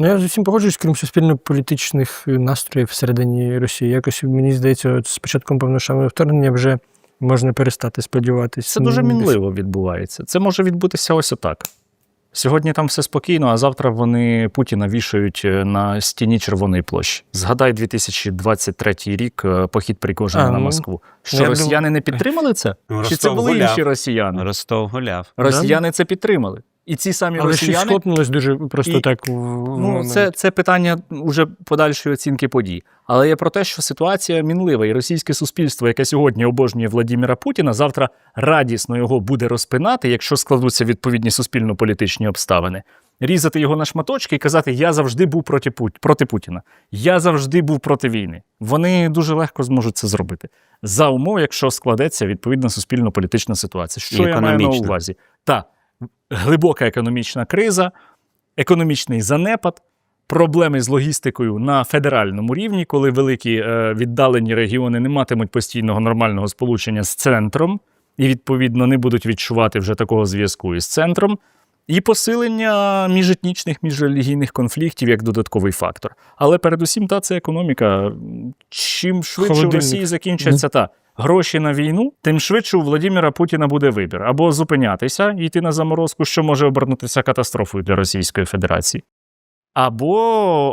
Ну, я з усім погоджуюсь, крім суспільно-політичних настроїв всередині Росії. Якось мені здається, от з початком повномасштабного вторгнення вже можна перестати сподіватися. Це дуже мінливо відбувається. Це може відбутися ось отак. Сьогодні там все спокійно, а завтра вони Путіна вішають е, на стіні Червоної площі. Згадай 2023 рік е, похід Пригожина на ну, Москву. Що я росіяни не підтримали це? Ну, Чи це були гуляв. інші росіяни? Ростов гуляв. Росіяни це підтримали. І ці самі Але щось росіяни. схлопнулось дуже просто І- так. в- в Ну, це, це питання уже подальшої оцінки подій. Але є про те, що ситуація мінлива, і російське суспільство, яке сьогодні обожнює Владіміра Путіна, завтра радісно його буде розпинати, якщо складуться відповідні суспільно-політичні обставини. Різати його на шматочки і казати: Я завжди був проти, Пут- проти Путіна, я завжди був проти війни. Вони дуже легко зможуть це зробити за умов, якщо складеться відповідна суспільно-політична ситуація. Що І я маю на увазі? Та глибока економічна криза, економічний занепад, проблеми з логістикою на федеральному рівні, коли великі е, віддалені регіони не матимуть постійного нормального сполучення з центром, і, відповідно, не будуть відчувати вже такого зв'язку із центром. І посилення міжетнічних, міжрелігійних конфліктів як додатковий фактор. Але передусім, та це економіка. Чим швидше в Холодильник. Росії закінчаться та гроші на війну, тим швидше у Владіміра Путіна буде вибір або зупинятися і йти на заморозку, що може обернутися катастрофою для Російської Федерації. Або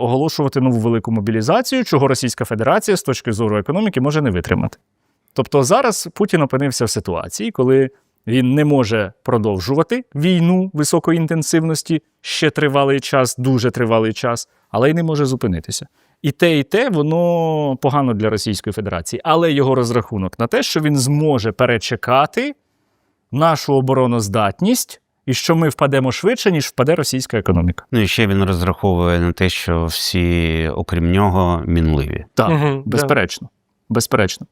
оголошувати нову велику мобілізацію, чого Російська Федерація з точки зору економіки може не витримати. Тобто зараз Путін опинився в ситуації, коли він не може продовжувати війну високої інтенсивності ще тривалий час, дуже тривалий час, але й не може зупинитися. І те, і те, воно погано для Російської Федерації. Але його розрахунок на те, що він зможе перечекати нашу обороноздатність, і що ми впадемо швидше, ніж впаде російська економіка. Ну і ще він розраховує на те, що всі, окрім нього, мінливі. Так, да. безперечно. Безперечно.